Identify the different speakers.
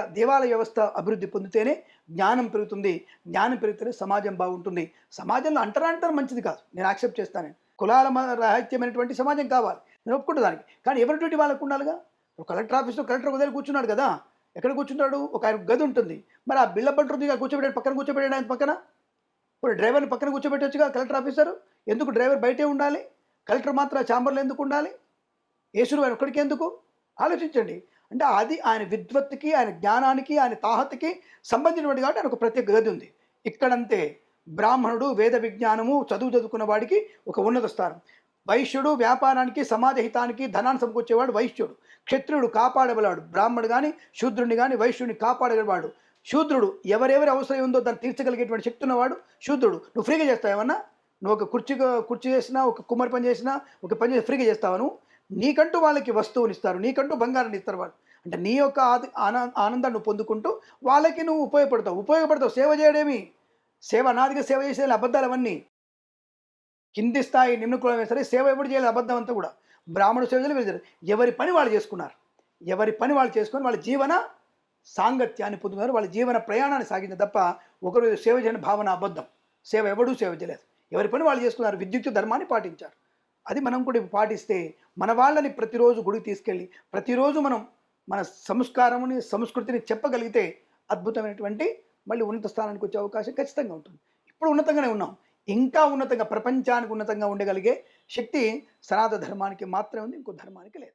Speaker 1: దేవాలయ వ్యవస్థ అభివృద్ధి పొందితేనే జ్ఞానం పెరుగుతుంది. జ్ఞానం పెరిగితేనే సమాజం బాగుంటుంది. సమాజంలో అంటరాంటరం మంచిది కాదు. నేను యాక్సెప్ట్ చేస్తాను. కులాల రాహిత్యమైనటువంటి సమాజం కావాలి. నేను ఒప్పుకుంటా దానికి. కానీ ఎవరిటువంటి వాళ్ళకు ఉండాలిగా? ఒక కలెక్టర్ ఆఫీస్లో కలెక్టర్ ఒక దగ్గర కూర్చున్నాడు కదా? ఎక్కడ కూర్చుంటాడు? ఒక ఆయన గది ఉంటుంది. మరి ఆ బిల్ల బంటుందిగా కూర్చోబెట్టాడు. పక్కన కూర్చోబెట్టాడు ఆయన పక్కన? ఇప్పుడు డ్రైవర్ని పక్కన కూర్చోబెట్టొచ్చుగా కలెక్టర్ ఆఫీసర్? ఎందుకు డ్రైవర్ బయటే ఉండాలి? కలెక్టర్ మాత్రం ఆ ఛాంబర్లో ఎందుకు ఉండాలి? యేసుడు ఆయన ఒక్కడికి ఎందుకు? ఆలోచించండి. అంటే అది ఆయన విద్వత్తుకి ఆయన జ్ఞానానికి ఆయన తాహతకి సంబంధించినటువంటి కాబట్టి ఆయన ఒక ప్రత్యేక గది ఉంది. ఇక్కడంతే బ్రాహ్మణుడు వేద విజ్ఞానము చదువు చదువుకున్న వాడికి ఒక ఉన్నత స్థానం. వైశ్యుడు వ్యాపారానికి సమాజ హితానికి ధనాన్ని సమకూర్చేవాడు వైశ్యుడు. క్షత్రుడు కాపాడగలవాడు బ్రాహ్మణుడు కానీ శూద్రుని కానీ వైశ్యుడిని కాపాడగలవాడు. శూద్రుడు ఎవరెవరి అవసరం ఉందో దాన్ని తీర్చగలిగేటువంటి శక్తి ఉన్నవాడు శూద్రుడు. నువ్వు ఫ్రీగా చేస్తావు ఏమన్నా? నువ్వు ఒక కుర్చీ కుర్చీ చేసినా ఒక కుమ్మరి పని చేసినా ఒక పని చేసి ఫ్రీగా చేస్తావా నువ్వు? నీకంటూ వాళ్ళకి వస్తువుని ఇస్తారు నీకంటూ బంగారాన్ని ఇస్తారు వాళ్ళు. అంటే నీ యొక్క ఆనంద ఆనందాన్ని పొందుకుంటూ వాళ్ళకి నువ్వు ఉపయోగపడతావు. ఉపయోగపడతావు. సేవ చేయడేమి? సేవ నాదిగా సేవ చేసే అబద్ధాలు అవన్నీ. కింది స్థాయి నిమ్నుకులమే సరే సేవ ఎప్పుడు చేయలేదు అబద్ధం అంతా కూడా. బ్రాహ్మణ సేవలు వెళ్ళారు ఎవరి పని వాళ్ళు చేసుకున్నారు? ఎవరి పని వాళ్ళు చేసుకొని వాళ్ళ జీవన సాంగత్యాన్ని పొందుకున్నారు. వాళ్ళ జీవన ప్రయాణాన్ని సాగించిన తప్ప ఒకరు సేవ చేయని భావన అబద్ధం. సేవ ఎవడూ సేవ చేయలేదు. ఎవరి పని వాళ్ళు చేసుకున్నారు? విద్యుత్ ధర్మాన్ని పాటించారు. అది మనం కూడా పాటిస్తే మన వాళ్ళని ప్రతిరోజు గుడికి తీసుకెళ్ళి ప్రతిరోజు మనం మన సంస్కారముని సంస్కృతిని చెప్పగలిగితే అద్భుతమైనటువంటి మళ్ళీ ఉన్నత స్థానానికి వచ్చే అవకాశం ఖచ్చితంగా ఉంటుంది. ఇప్పుడు ఉన్నతంగానే ఉన్నాం. ఇంకా ఉన్నతంగా ప్రపంచానికి ఉన్నతంగా ఉండగలిగే శక్తి సనాతన ధర్మానికి మాత్రమే ఉంది ఇంకో ధర్మానికి లేదు.